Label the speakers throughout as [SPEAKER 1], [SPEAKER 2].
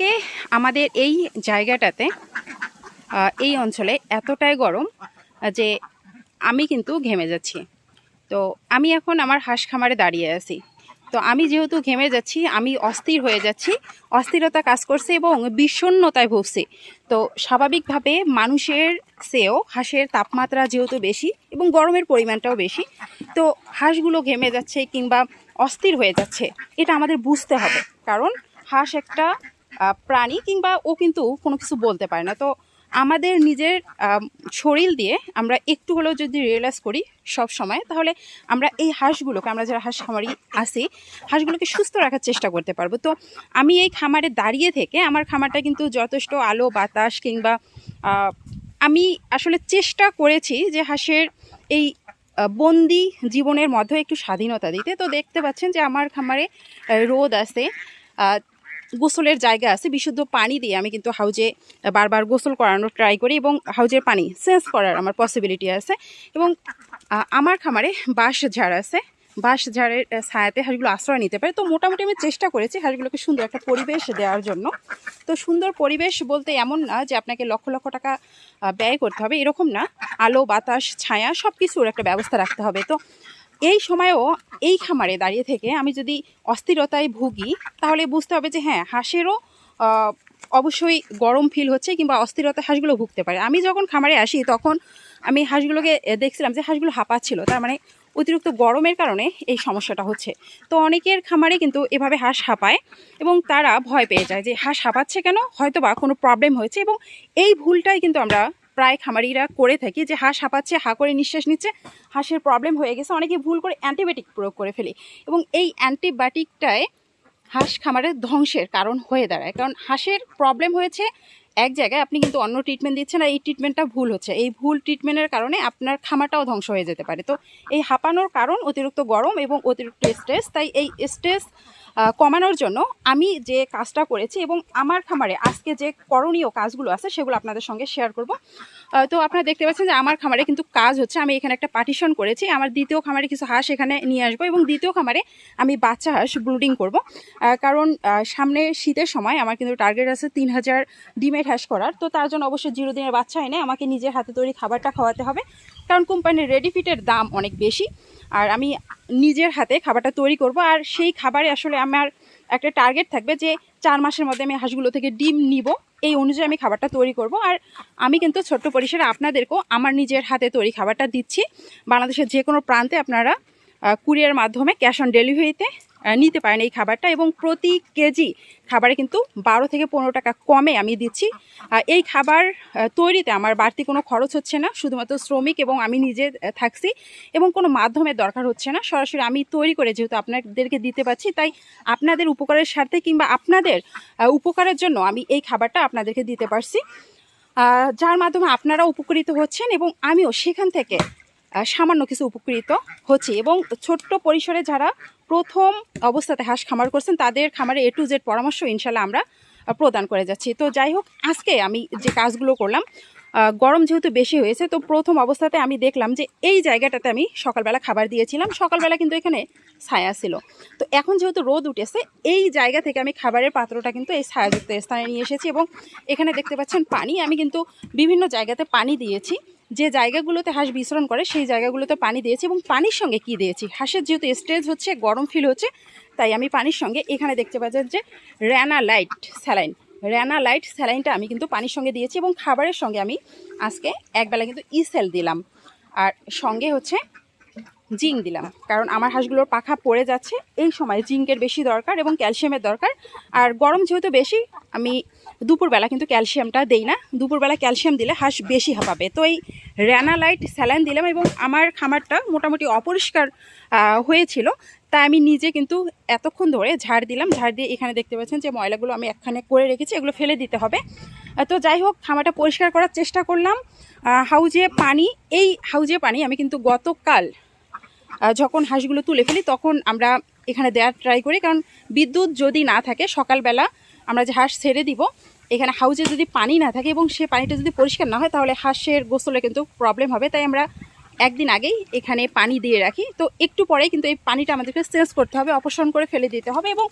[SPEAKER 1] কে আমাদের এই জায়গাটাতে এই অঞ্চলে এতটাই গরম যে আমি কিন্তু ঘেমে যাচ্ছি। তো আমি এখন আমার হাঁস খামারে দাঁড়িয়ে আছি। তো আমি যেহেতু ঘেমে যাচ্ছি, আমি অস্থির হয়ে যাচ্ছি, অস্থিরতা কাজ করছে এবং বিষণ্ণতায় ভুগছি। তো স্বাভাবিকভাবে মানুষের চেয়েও হাঁসের তাপমাত্রা যেহেতু বেশি এবং গরমের পরিমাণটাও বেশি, তো হাঁসগুলো ঘেমে যাচ্ছে কিংবা অস্থির হয়ে যাচ্ছে, এটা আমাদের বুঝতে হবে। কারণ হাঁস একটা প্রাণী কিংবা ও কিন্তু কোনো কিছু বলতে পারে না। তো আমাদের নিজের শরীর দিয়ে আমরা একটু হলেও যদি রিয়েলাইজ করি সব সময়, তাহলে আমরা এই হাঁসগুলোকে, আমরা যারা হাঁস খামারি আছি, হাঁসগুলোকে সুস্থ রাখার চেষ্টা করতে পারব। তো আমি এই খামারে দাঁড়িয়ে থেকে আমার খামারটা কিন্তু যথেষ্ট আলো, বাতাস কিংবা আমি আসলে চেষ্টা করেছি যে হাঁসের এই বন্দি জীবনের মধ্যে একটু স্বাধীনতা দিতে। তো দেখতে পাচ্ছেন যে আমার খামারে রোদ আছে। গোসলের জায়গা আছে, বিশুদ্ধ পানি দিয়ে আমি কিন্তু হাউজে বারবার গোসল করানোর ট্রাই করি এবং হাউজের পানি সেন্স করার আমার পসিবিলিটি আছে এবং আমার খামারে বাঁশ ঝাড় আছে, বাঁশ ঝাড়ের ছায়াতে হাঁসগুলো আশ্রয় নিতে পারে। তো মোটামুটি আমি চেষ্টা করেছি হাঁসগুলোকে সুন্দর একটা পরিবেশ দেওয়ার জন্য। তো সুন্দর পরিবেশ বলতে এমন না যে আপনাকে লক্ষ লক্ষ টাকা ব্যয় করতে হবে, এরকম না। আলো, বাতাস, ছায়া সব কিছুর একটা ব্যবস্থা রাখতে হবে। তো এই সময়েও এই খামারে দাঁড়িয়ে থেকে আমি যদি অস্থিরতায় ভুগি, তাহলে বুঝতে হবে যে হ্যাঁ হাঁসেরও অবশ্যই গরম ফিল হচ্ছে কিংবা অস্থিরতা হাঁসগুলো ভুগতে পারে। আমি যখন খামারে আসি, তখন আমি হাঁসগুলোকে দেখছিলাম যে হাঁসগুলো হাঁপাচ্ছিল। তার মানে অতিরিক্ত গরমের কারণে এই সমস্যাটা হচ্ছে। তো অনেকের খামারে কিন্তু এভাবে হাঁস হাঁপায় এবং তারা ভয় পেয়ে যায় যে হাঁস হাঁপাচ্ছে কেন? হয়তো বা কোনো প্রবলেম হয়েছে এবং এই ভুলটাই কিন্তু আমরা প্রায় খামারিরা করে থাকি যে হাঁস হাঁপাচ্ছে, হা করে নিঃশ্বাস নিচ্ছে, হাঁসের প্রবলেম হয়ে গেছে, অনেকে ভুল করে অ্যান্টিবায়োটিক প্রয়োগ করে ফেলি। এবং এই অ্যান্টিবায়োটিকটায় হাঁস খামারের ধ্বংসের কারণ হয়ে দাঁড়ায়। কারণ হাঁসের প্রবলেম হয়েছে এক জায়গায়, আপনি কিন্তু অন্য ট্রিটমেন্ট দিচ্ছেন আর এই ট্রিটমেন্টটা ভুল হচ্ছে। এই ভুল ট্রিটমেন্টের কারণে আপনার খামারটাও ধ্বংস হয়ে যেতে পারে। তো এই হাঁপানোর কারণ অতিরিক্ত গরম এবং অতিরিক্ত স্ট্রেস তাই এই স্ট্রেস কমানোর জন্য আমি যে কাজটা করেছি এবং আমার খামারে আজকে যে করণীয় কাজগুলো আছে সেগুলো আপনাদের সঙ্গে শেয়ার করব। তো আপনারা দেখতে পাচ্ছেন যে আমার খামারে কিন্তু কাজ হচ্ছে, আমি এখানে একটা পার্টিশন করেছি, আমার দ্বিতীয় খামারে কিছু হাঁস এখানে নিয়ে আসব এবং দ্বিতীয় খামারে আমি বাচ্চা হাঁস ব্রুডিং করব। কারণ সামনে শীতের সময় আমার কিন্তু টার্গেট আছে তিন হাজার ডিমের হাঁস করার, তো তার জন্য অবশ্যই জিরো দিনের বাচ্চা এনে আমাকে নিজের হাতে তৈরি খাবারটা খাওয়াতে হবে। কারণ কোম্পানির রেডি ফিটের দাম অনেক বেশি, আর আমি নিজের হাতে খাবারটা তৈরি করব। আর সেই খাবারে আসলে আমার একটা টার্গেট থাকবে যে চার মাসের মধ্যে আমি হাঁসগুলো থেকে ডিম নিব। এই অনুযায়ী আমি খাবারটা তৈরি করব। আর আমি কিন্তু ছোট্ট পরিসরে আপনাদেরকেও আমার নিজের হাতে তৈরি খাবারটা দিচ্ছি। বাংলাদেশের যে কোনো প্রান্তে আপনারা কুরিয়ার মাধ্যমে ক্যাশ অন ডেলিভারিতে নিতে পারেন এই খাবারটা এবং প্রতি কেজি খাবারে কিন্তু বারো থেকে পনেরো টাকা কমে আমি দিচ্ছি। এই খাবার তৈরিতে আমার বাড়তি কোনো খরচ হচ্ছে না, শুধুমাত্র শ্রমিক এবং আমি নিজে থাকছি এবং কোনো মাধ্যমের দরকার হচ্ছে না। সরাসরি আমি তৈরি করে যেহেতু আপনাদেরকে দিতে পারছি, তাই আপনাদের উপকারের স্বার্থে কিংবা আপনাদের উপকারের জন্য আমি এই খাবারটা আপনাদেরকে দিতে পারছি। যার মাধ্যমে আপনারা উপকৃত হচ্ছেন এবং আমিও সেখান থেকে সামান্য কিছু উপকৃত হচ্ছি এবং ছোট্ট পরিসরে যারা প্রথম অবস্থাতে হাঁস খামার করছেন, তাদের খামারে এ টু জেড পরামর্শ ইনশাল্লাহ আমরা প্রদান করে যাচ্ছি। তো যাই হোক, আজকে আমি যে কাজগুলো করলাম গরম যেহেতু বেশি হয়েছে, তো প্রথম অবস্থাতে আমি দেখলাম যে এই জায়গাটাতে আমি সকালবেলা খাবার দিয়েছিলাম। সকালবেলা কিন্তু এখানে ছায়া ছিল। তো এখন যেহেতু রোদ উঠেছে, এই জায়গা থেকে আমি খাবারের পাত্রটা কিন্তু এই ছায়াযুক্ত স্থানে নিয়ে এসেছি এবং এখানে দেখতে পাচ্ছেন পানি। আমি কিন্তু বিভিন্ন জায়গাতে পানি দিয়েছি। যে জায়গাগুলোতে হাঁস বিশ্রণ করে, সেই জায়গাগুলোতে পানি দিয়েছি এবং পানির সঙ্গে কি দিয়েছি? হাঁসের যেহেতু স্টেজ হচ্ছে, গরম ফিল হচ্ছে, তাই আমি পানির সঙ্গে এখানে দেখতে পাচ্ছেন যে র্যানা লাইট স্যালাইন র্যানা লাইট স্যালাইনটা আমি কিন্তু পানির সঙ্গে দিয়েছি এবং খাবারের সঙ্গে আমি আজকে একবেলা কিন্তু ইসেল দিলাম। আর সঙ্গে হচ্ছে জিঙ্ক দিলাম। কারণ আমার হাঁসগুলোর পাখা পড়ে যাচ্ছে, এই সময় জিঙ্কের বেশি দরকার এবং ক্যালসিয়ামের দরকার। আর গরম যেহেতু বেশি, আমি দুপুরবেলা কিন্তু ক্যালসিয়ামটা দেই না। দুপুরবেলা ক্যালসিয়াম দিলে হাঁস বেশি হাঁপাবে। তো এই র্যানালাইট স্যালাইন দিলাম এবং আমার খামারটা মোটামুটি অপরিষ্কার হয়েছিল। তাই আমি নিজে কিন্তু এতক্ষণ ধরে ঝাড় দিলাম। ঝাড় দিয়ে এখানে দেখতে পাচ্ছেন যে ময়লাগুলো আমি একখানে করে রেখেছি, এগুলো ফেলে দিতে হবে। তো যাই হোক, খামারটা পরিষ্কার করার চেষ্টা করলাম। হাউজে পানি, এই হাউজে পানি আমি কিন্তু গতকাল যখন হাঁসগুলো তুলে ফেলি, তখন আমরা এখানে দেওয়ার ট্রাই করি। কারণ বিদ্যুৎ যদি না থাকে, সকালবেলা আমরা যে হাঁস ছেড়ে দিব, এখানে হাউজে যদি পানি না থাকে এবং সে পানিটা যদি পরিষ্কার না হয়, তাহলে হাঁসের গোসলে কিন্তু প্রবলেম হবে। তাই আমরা একদিন আগেই এখানে পানি দিয়ে রাখি। তো একটু পরে কিন্তু এই পানিটা আমাদেরকে চেঞ্জ করতে হবে, অপসারণ করে ফেলে দিতে হবে। এবং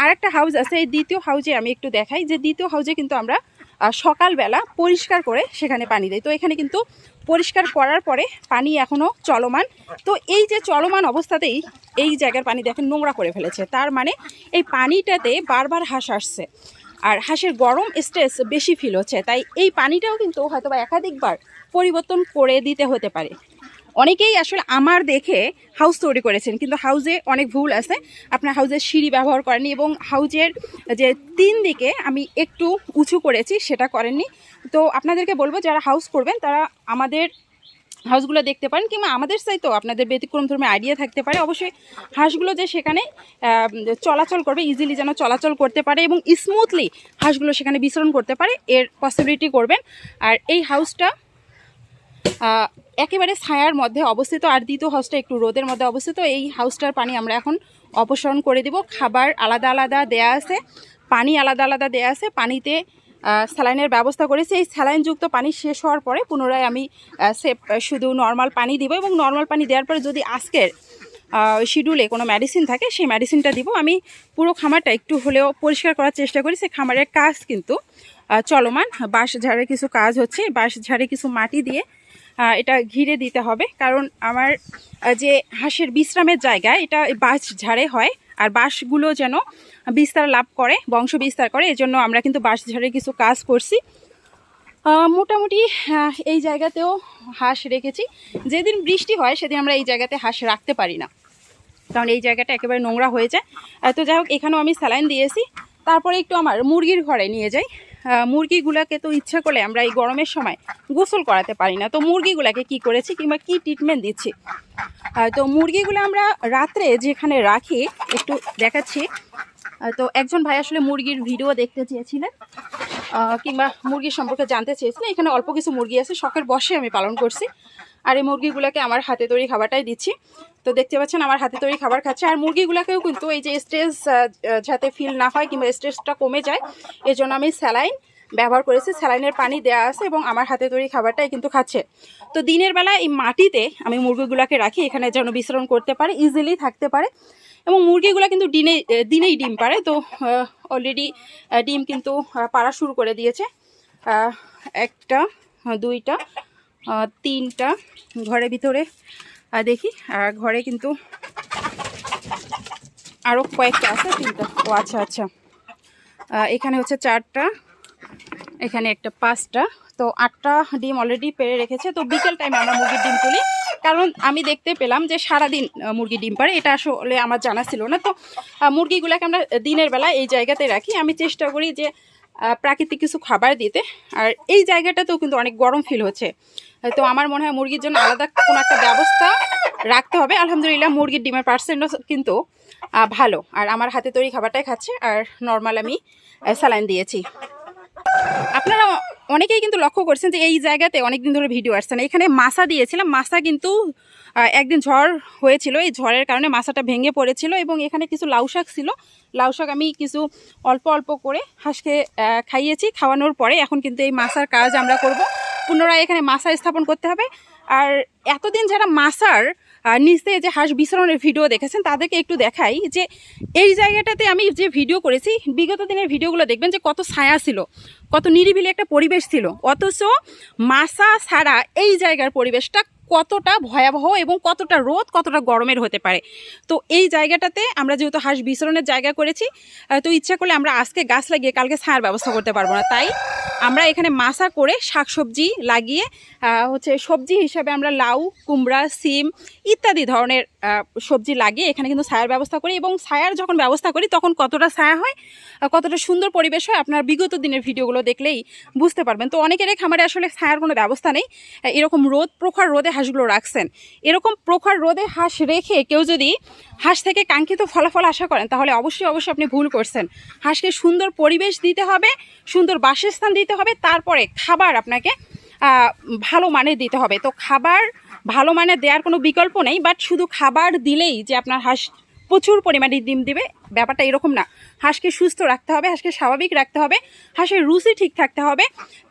[SPEAKER 1] আর একটা হাউস আছে, এই দ্বিতীয় হাউজে আমি একটু দেখাই। যে দ্বিতীয় হাউজে কিন্তু আমরা সকালবেলা পরিষ্কার করে সেখানে পানি দেয়। তো এখানে কিন্তু পরিষ্কার করার পরে পানি এখনও চলমান। তো এই যে চলমান অবস্থাতেই এই জায়গার পানি দেখেন নোংরা করে ফেলেছে। তার মানে এই পানিটাতে বারবার হাঁস আসছে। আর হাঁসের গরম স্ট্রেস বেশি ফিল হচ্ছে। তাই এই পানিটাও কিন্তু হয়তো বা একাধিকবার পরিবর্তন করে দিতে হতে পারে। অনেকেই আসলে আমার দেখে হাউস তৈরি করেছেন, কিন্তু হাউজে অনেক ভুল আছে। আপনার হাউজের সিঁড়ি ব্যবহার করেননি এবং হাউজের যে তিন দিকে আমি একটু উঁচু করেছি, সেটা করেননি। তো আপনাদেরকে বলব, যারা হাউস করবেন, তারা আমাদের হাউসগুলো দেখতে পারেন কিংবা আমাদের চাইতেও আপনাদের ব্যতিক্রম ধর্মে আইডিয়া থাকতে পারে। অবশ্যই হাঁসগুলো যে সেখানে চলাচল করবে ইজিলি যেন চলাচল করতে পারে এবং স্মুথলি হাঁসগুলো সেখানে বিচরণ করতে পারে, এর পসিবিলিটি করবেন। আর এই হাউসটা একেবারে ছায়ার মধ্যে অবস্থিত আর দ্বিতীয় হাউসটা একটু রোদের মধ্যে অবস্থিত। এই হাউসটার পানি আমরা এখন অপসারণ করে দিব। খাবার আলাদা আলাদা দেয়া আছে পানি আলাদা আলাদা দেয়া আছে পানিতে স্যালাইনের ব্যবস্থা করেছি। এই স্যালাইনযুক্ত পানি শেষ হওয়ার পরে পুনরায় আমি আহ, সে শুধু নর্মাল পানি দিব এবং নর্মাল পানি দেওয়ার পরে যদি আজকের শিডিউলে কোনো মেডিসিন থাকে সেই মেডিসিনটা দিব। আমি পুরো খামারটা একটু হলেও পরিষ্কার করার চেষ্টা করি। সে খামারের কাজ কিন্তু চলমান। বাঁশ ঝাড়ে কিছু কাজ হচ্ছে। বাঁশ ঝাড়ে কিছু মাটি দিয়ে এটা ঘিরে দিতে হবে। কারণ আমার যে হাঁসের বিশ্রামের জায়গা, এটা বাঁশ ঝাড়ে হয়। আর বাঁশগুলো যেন বিস্তার লাভ করে, বংশ বিস্তার করে, এজন্য আমরা কিন্তু বাঁশ ঝাড়ে কিছু কাজ করছি। মোটামুটি এই জায়গাতেও হাঁস রেখেছি। যেদিন বৃষ্টি হয়, সেদিন আমরা এই জায়গাতে হাঁস রাখতে পারি না। কারণ এই জায়গাটা একেবারে নোংরা হয়ে যায়। তো যাই হোক, এখানেও আমি স্যালাইন দিয়েছি। তারপরে একটু আমার মুরগির ঘরে নিয়ে যাই। মুরগিগুলাকে তো ইচ্ছা করলে আমরা এই গরমের সময় গোসল করাতে পারি না। তো মুরগিগুলাকে কি করেছি কিংবা কি ট্রিটমেন্ট দিচ্ছি? তো মুরগিগুলো আমরা রাত্রে যেখানে রাখি, একটু দেখাচ্ছি। তো একজন ভাই আসলে মুরগির ভিডিও দেখতে চেয়েছিলেন কিংবা মুরগির সম্পর্কে জানতে চেয়েছিলেন। এখানে অল্প কিছু মুরগি আছে, শখের বসে আমি পালন করছি। আর এই মুরগিগুলোকে আমার হাতে তৈরি খাবারটাই দিচ্ছি। তো দেখতে পাচ্ছেন আমার হাতে তৈরি খাবার খাচ্ছে। আর মুরগিগুলোকেও কিন্তু এই যে স্ট্রেস যাতে ফিল না হয় কিংবা স্ট্রেসটা কমে যায় এর জন্য আমি স্যালাইন ব্যবহার করেছি। স্যালাইনের পানি দেওয়া আছে এবং আমার হাতে তৈরি খাবারটাই কিন্তু খাচ্ছে। তো দিনের বেলা এই মাটিতে আমি মুরগিগুলোকে রাখি, এখানে যেন বিচরণ করতে পারে ইজিলি থাকতে পারে। এবং মুরগিগুলো কিন্তু দিনে দিনেই ডিম পারে। তো অলরেডি ডিম কিন্তু পাড়া শুরু করে দিয়েছে। একটা, দুইটা তিনটা ঘরের ভিতরে আহ, দেখি আর ঘরে কিন্তু আরও কয়েকটা আছে তিনটা। ও আচ্ছা আচ্ছা। এখানে হচ্ছে চারটা এখানে একটা পাঁচটা। তো আটটা ডিম অলরেডি পেরে রেখেছে তো বিকেল টাইমে আমরা মুরগির ডিম তুলি। কারণ আমি দেখতে পেলাম যে সারাদিন মুরগি ডিম পারে এটা আসলে আমার জানা ছিল না। তো মুরগিগুলোকে আমরা দিনের বেলা এই জায়গাতে রাখি। আমি চেষ্টা করি যে প্রাকৃতিক কিছু খাবার দিতে। আর এই জায়গাটাতেও কিন্তু অনেক গরম ফিল হচ্ছে। তো আমার মনে হয় মুরগির জন্য আলাদা কোনো একটা ব্যবস্থা রাখতে হবে। আলহামদুলিল্লাহ মুরগির ডিমের পার্সেন্টও কিন্তু ভালো। আর আমার হাতে তৈরি খাবারটাই খাচ্ছে। আর নর্মাল আমি স্যালাইন দিয়েছি। আপনারা অনেকেই কিন্তু লক্ষ্য করছেন যে এই জায়গাতে অনেকদিন ধরে ভিডিও আসছেন এখানে মাসা দিয়েছিলাম। মাসা কিন্তু একদিন ঝড় হয়েছিল। এই ঝড়ের কারণে মাসাটা ভেঙে পড়েছিল এবং এখানে কিছু লাউ শাক ছিল। লাউ শাক আমি কিছু অল্প অল্প করে হাঁসকে খাইয়েছি। খাওয়ানোর পরে এখন কিন্তু এই মাসার কাজ আমরা করব। পুনরায় এখানে মাসা স্থাপন করতে হবে। আর এতদিন যারা মাসার আহ, নিচে যে হাঁস বিচরণের ভিডিও দেখেছেন তাদেরকে একটু দেখাই যে এই জায়গাটাতে আমি যে ভিডিও করেছি বিগত দিনের ভিডিওগুলো দেখবেন যে কত ছায়া ছিল কত নিরিবিলি একটা পরিবেশ ছিল। অথচ মাসা ছাড়া এই জায়গার পরিবেশটা কতটা ভয়াবহ এবং কতটা রোদ, কতটা গরমের হতে পারে। তো এই জায়গাটাতে আমরা যেহেতু হাঁস বিচরণের জায়গা করেছি তো ইচ্ছা করলে আমরা আজকে গাছ লাগিয়ে কালকে ছায়ার ব্যবস্থা করতে পারব না। তাই আমরা এখানে মাসা করে শাকসবজি লাগিয়ে হচ্ছে সবজি হিসাবে আমরা লাউ, কুমড়া, সিম ইত্যাদি ধরনের সবজি লাগিয়ে এখানে কিন্তু ছায়ার ব্যবস্থা করি এবং ছায়ার যখন ব্যবস্থা করি তখন কতটা ছায়া হয় কতটা সুন্দর পরিবেশ হয় আপনার বিগত দিনের ভিডিওগুলো দেখলেই বুঝতে পারবেন। তো অনেকেরই খামারে আসলে ছায়ার কোনো ব্যবস্থা নেই। এরকম রোদ, প্রখর রোদে হাঁসগুলো রাখছেন। এরকম প্রখর রোদে হাঁস রেখে কেউ যদি হাঁস থেকে কাঙ্ক্ষিত ফলাফল আশা করেন, তাহলে অবশ্যই অবশ্যই আপনি ভুল করছেন। হাঁসকে সুন্দর পরিবেশ দিতে হবে, সুন্দর বাসস্থান দিতে হবে, তারপরে খাবার আপনাকে ভালো মানের দিতে হবে। তো খাবার ভালো মানের দেওয়ার কোনো বিকল্প নেই, বাট শুধু খাবার দিলেই যে আপনার হাঁস প্রচুর পরিমাণে ডিম দিবে, ব্যাপারটা এরকম না। হাঁসকে সুস্থ রাখতে হবে, হাঁসকে স্বাভাবিক রাখতে হবে, হাঁসের রুচি ঠিক থাকতে হবে।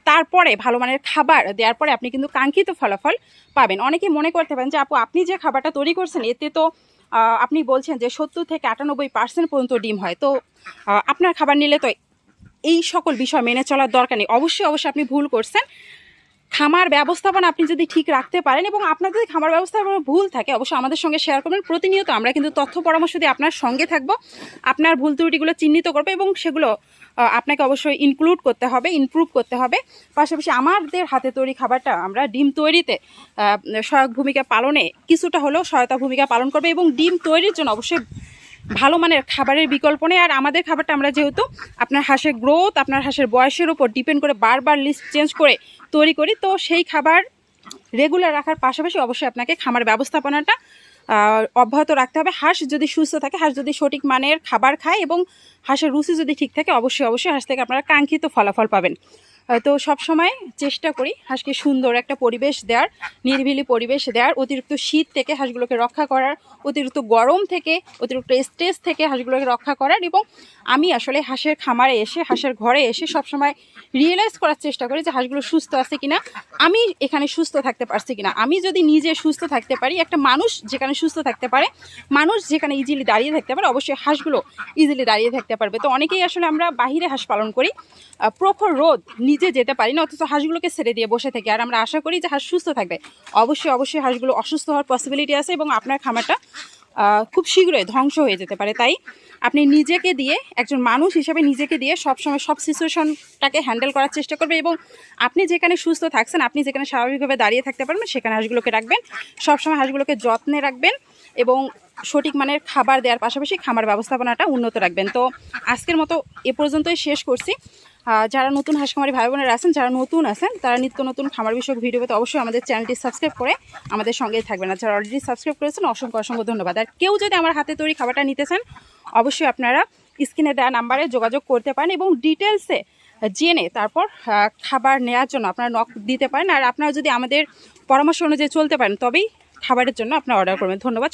[SPEAKER 1] তারপরে ভালো মানের খাবার দেওয়ার পরে আপনি কিন্তু কাঙ্ক্ষিত ফলাফল পাবেন। অনেকে মনে করতে পারেন যে, আপু, আপনি যে খাবারটা তৈরি করছেন, এতে তো আপনি বলছেন যে, সত্তর থেকে আটানব্বই পার্সেন্ট পর্যন্ত ডিম হয়। তো আপনার খাবার নিলে তো এই সকল বিষয় মেনে চলার দরকার নেই। অবশ্যই অবশ্যই আপনি ভুল করছেন। খামার ব্যবস্থাপনা আপনি যদি ঠিক রাখতে পারেন এবং আপনার যদি খামার ব্যবস্থাপনা ভুল থাকে, অবশ্যই আমাদের সঙ্গে শেয়ার করবেন। প্রতিনিয়ত আমরা কিন্তু তথ্য পরামর্শ দিয়ে আপনার সঙ্গে থাকব। আপনার ভুল ত্রুটিগুলো চিহ্নিত করবে এবং সেগুলো আপনাকে অবশ্যই ইনক্লুড করতে হবে ইমপ্রুভ করতে হবে। পাশাপাশি আমাদের হাতে তৈরি খাবারটা আমরা ডিম তৈরিতে সহায়ক ভূমিকা পালনে কিছুটা হলেও সহায়তা ভূমিকা পালন করবে এবং ডিম তৈরির জন্য অবশ্যই ভালো মানের খাবারের বিকল্প নেই। আর আমাদের খাবারটা আমরা যেহেতু আপনার হাঁসের গ্রোথ আপনার হাঁসের বয়সের উপর ডিপেন্ড করে বারবার লিস্ট চেঞ্জ করে তৈরি করি, তো সেই খাবার রেগুলার রাখার পাশাপাশি অবশ্যই আপনাকে খামার ব্যবস্থাপনাটা অব্যাহত রাখতে হবে। হাঁস যদি সুস্থ থাকে, হাঁস যদি সঠিক মানের খাবার খায় এবং হাঁসের রুচি যদি ঠিক থাকে, অবশ্যই অবশ্যই হাঁস থেকে আপনারা কাঙ্ক্ষিত ফলাফল পাবেন। তো সবসময় চেষ্টা করি হাঁসকে সুন্দর একটা পরিবেশ দেওয়ার, নিরিবিলি পরিবেশ দেওয়ার, অতিরিক্ত শীত থেকে হাঁসগুলোকে রক্ষা করার অতিরিক্ত গরম থেকে, অতিরিক্ত স্ট্রেস থেকে হাঁসগুলোকে রক্ষা করার এবং আমি আসলে হাঁসের খামারে এসে, হাঁসের ঘরে এসে সবসময় রিয়েলাইজ করার চেষ্টা করি যে হাঁসগুলো সুস্থ আছে কিনা, আমি এখানে সুস্থ থাকতে পারছি কিনা। আমি যদি নিজে সুস্থ থাকতে পারি, একটা মানুষ যেখানে সুস্থ থাকতে পারে, মানুষ যেখানে ইজিলি দাঁড়িয়ে থাকতে পারে, অবশ্যই হাঁসগুলো ইজিলি দাঁড়িয়ে থাকতে পারবে। তো অনেকেই আসলে আমরা বাহিরে হাঁস পালন করি প্রখর রোদ, নিজে যেতে পারি না, অথচ হাঁসগুলোকে ছেড়ে দিয়ে বসে থাকি। আর আমরা আশা করি যে হাঁস সুস্থ থাকবে। অবশ্যই অবশ্যই হাঁসগুলো অসুস্থ হওয়ার পসিবিলিটি আছে এবং আপনার খামারটা খুব শীঘ্রই ধ্বংস হয়ে যেতে পারে। তাই আপনি নিজেকে দিয়ে, একজন মানুষ হিসেবে নিজেকে দিয়ে সবসময় সব সিচুয়েশনটাকে হ্যান্ডেল করার চেষ্টা করবে এবং আপনি যেখানে সুস্থ থাকছেন, আপনি যেখানে স্বাভাবিকভাবে দাঁড়িয়ে থাকতে পারবেন, সেখানে হাঁসগুলোকে রাখবেন। সবসময় হাঁসগুলোকে যত্নে রাখবেন এবং সঠিক মানের খাবার দেওয়ার পাশাপাশি খামার ব্যবস্থাপনাটা উন্নত রাখবেন। তো আজকের মতো এ পর্যন্তই শেষ করছি। যারা নতুন হাঁস খামারি ভাই বোনেরা আছেন, যারা নতুন আছেন, তারা নিত্য নতুন খামার বিষয়ক ভিডিও পেতে অবশ্যই আমাদের চ্যানেলটি সাবস্ক্রাইব করে আমাদের সঙ্গেই থাকবেন। আর যারা অলরেডি সাবস্ক্রাইব করেছেন, অসংখ্য অসংখ্য ধন্যবাদ। আর কেউ যদি আমার হাতে তৈরি খাবারটা নিতে চান, অবশ্যই আপনারা স্ক্রিনে দেওয়া নাম্বারে যোগাযোগ করতে পারেন এবং ডিটেলসে জেনে তারপর খাবার নেওয়ার জন্য আপনারা নক দিতে পারেন। আর আপনারা যদি আমাদের পরামর্শ অনুযায়ী চলতে পারেন, তবেই খাবারের জন্য আপনারা অর্ডার করবেন। ধন্যবাদ